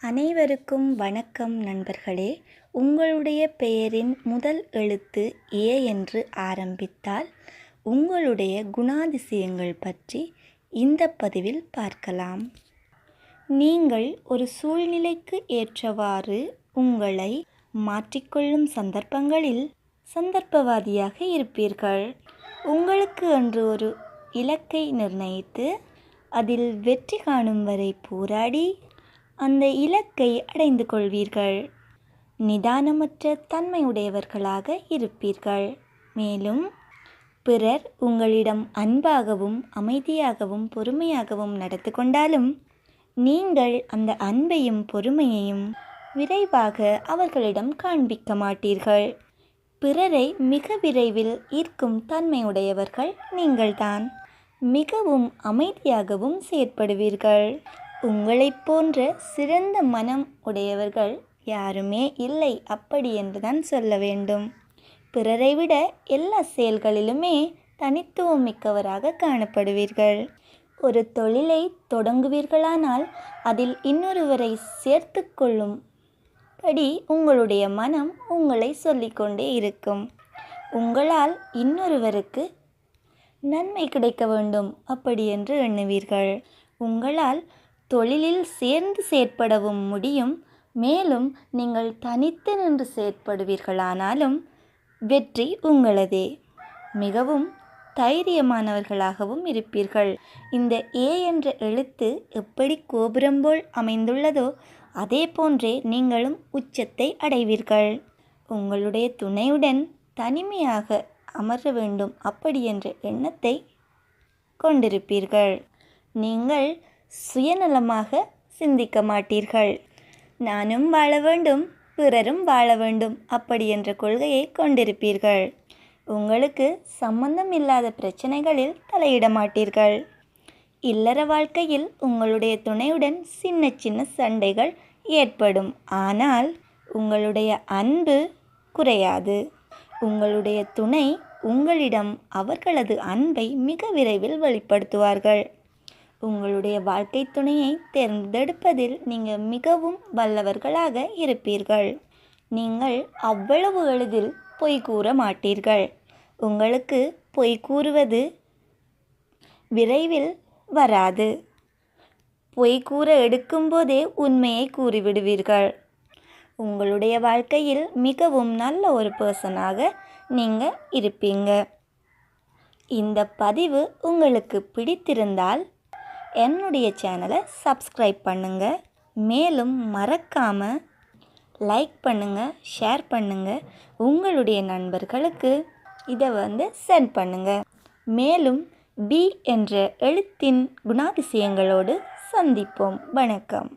அனைவருக்கும் வணக்கம் நண்பர்களே. உங்களுடைய பெயரின் முதல் எழுத்து ஏ என்று ஆரம்பித்தால் உங்களுடைய குணாதிசயங்கள் பற்றி இந்த பதிவில் பார்க்கலாம். நீங்கள் ஒரு சூழ்நிலைக்கு ஏற்றவாறு உங்களை மாற்றிக்கொள்ளும் சந்தர்ப்பங்களில் சந்தர்ப்பவாதியாக இருப்பீர்கள். உங்களுக்கு என்று ஒரு இலக்கை நிர்ணயித்து அதில் வெற்றி காணும் வரை போராடி அந்த இலக்கை அடைந்து கொள்வீர்கள். நிதானமற்ற தன்மையுடையவர்களாக இருப்பீர்கள். மேலும் பிறர் உங்களிடம் அன்பாகவும் அமைதியாகவும் பொறுமையாகவும் நடந்து கொண்டாலும் நீங்கள் அந்த அன்பையும் பொறுமையையும் விரைவாக அவர்களிடம் காண்பிக்க மாட்டீர்கள். பிறரை மிக விரைவில் ஈர்க்கும் தன்மையுடையவர்கள் நீங்கள்தான். மிகவும் அமைதியாகவும் செயற்படுவீர்கள். உங்களைப் போன்ற சிறந்த மனம் உடையவர்கள் யாருமே இல்லை அப்படி என்றுதான் சொல்ல வேண்டும். பிறரை விட எல்லா செயல்களிலுமே தனித்துவம் மிக்கவராக காணப்படுவீர்கள். ஒரு தொழிலை தொடங்குவீர்களானால் அதில் இன்னொருவரை சேர்த்து கொள்ளும் படி உங்களுடைய மனம் உங்களை சொல்லிக்கொண்டே இருக்கும். உங்களால் இன்னொருவருக்கு நன்மை கிடைக்க வேண்டும் அப்படி என்று எண்ணுவீர்கள். உங்களால் தொழிலில் சேர்ந்து செயற்படவும் முடியும். மேலும் நீங்கள் தனித்து நின்று செயற்படுவீர்களானாலும் வெற்றி உங்களதே. மிகவும் தைரியமானவர்களாகவும் இருப்பீர்கள். இந்த ஏ என்ற எழுத்து எப்படி கோபுரம் போல் அமைந்துள்ளதோ அதே போன்றே நீங்களும் உச்சத்தை அடைவீர்கள். உங்களுடைய துணையுடன் தனிமையாக அமர வேண்டும் அப்படி என்ற எண்ணத்தை கொண்டிருப்பீர்கள். நீங்கள் சுயநலமாக சிந்திக்க மாட்டீர்கள். நானும் வாழ வேண்டும் பிறரும் வாழ வேண்டும் அப்படி என்ற கொள்கையை கொண்டிருப்பீர்கள். உங்களுக்கு சம்பந்தம் இல்லாத பிரச்சனைகளில் தலையிட மாட்டீர்கள். இல்லற வாழ்க்கையில் உங்களுடைய துணையுடன் சின்ன சின்ன சண்டைகள் ஏற்படும். ஆனால் உங்களுடைய அன்பு குறையாது. உங்களுடைய துணை உங்களிடம் அவர்களது அன்பை மிக விரைவில் வெளிப்படுத்துவார்கள். உங்களுடைய வாழ்க்கை துணையை தேர்ந்தெடுப்பதில் நீங்கள் மிகவும் வல்லவர்களாக இருப்பீர்கள். நீங்கள் அவ்வளவு எளிதில் பொய் கூற மாட்டீர்கள். உங்களுக்கு பொய் கூறுவது விரைவில் வராது. பொய் கூற எடுக்கும்போதே உண்மையை கூறிவிடுவீர்கள். உங்களுடைய வாழ்க்கையில் மிகவும் நல்ல ஒரு பர்சனாக நீங்கள் இருப்பீங்க. இந்த பதிவு உங்களுக்கு பிடித்திருந்தால் என்னுடைய சேனலை சப்ஸ்கிரைப் பண்ணுங்கள் மேலும் மறக்காமல் லைக் பண்ணுங்கள் ஷேர் பண்ணுங்கள் உங்களுடைய நண்பர்களுக்கு இதை வந்து சென்ட் பண்ணுங்கள் மேலும் பி என்ற எழுத்தின் குணாதிசயங்களோடு சந்திப்போம். வணக்கம்.